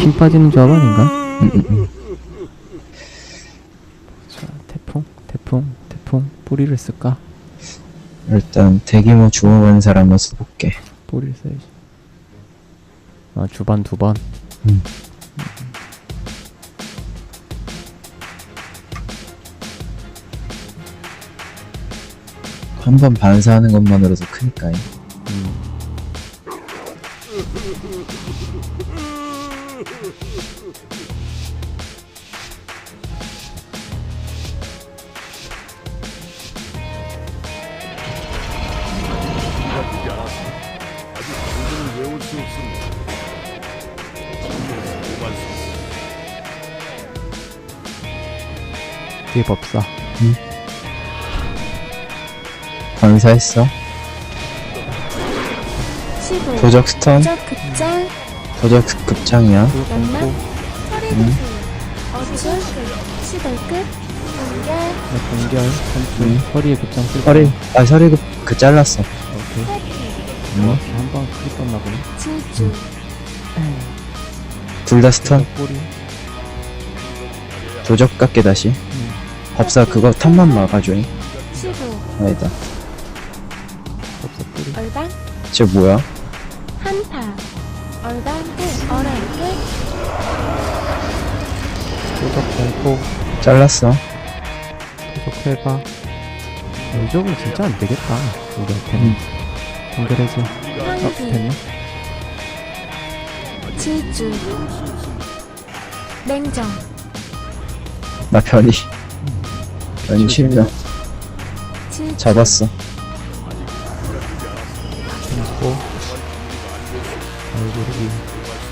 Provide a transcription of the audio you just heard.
힘 빠지는 조합 아닌가? 음, 음, 음. 자, 태풍, 태풍, 태풍. 뿌리를 쓸까? 일단 대규모 주워가는 사람은 써볼게. 뿌리를 써야지. 아, 주반 두 번. 음. 한 번 반사하는 것만으로도 크니까요. 음. 뒤에 법사. 반사했어. 15 도적 스턴, 적급 장 도적 급장이야. 연막 음. 어출 시벌끝 공결 네, 공결, 선출, 음. 허리에 급장 쓸 거야. 아 서리 그, 그 잘랐어. 오케이. 회피 음. 한방 크게 떴나 보네. 질주 둘다 스턴. 도적 깎게 다시. 음. 법사 그거 탑만 막아줘. 15 아니다. 법사 뿌리. 얼방 쟤 뭐야? 한파 어랑 끝 도적 공포, 잘랐어. 도적 해봐. 이쪽은 진짜 안 되겠다. 우리한테는. 음. 연결해줘. 어, 향기 됐네. 질주 냉정 나 변이. 변이 실명. 질주 잡았어. 공포. olduğunu bilmiyorum.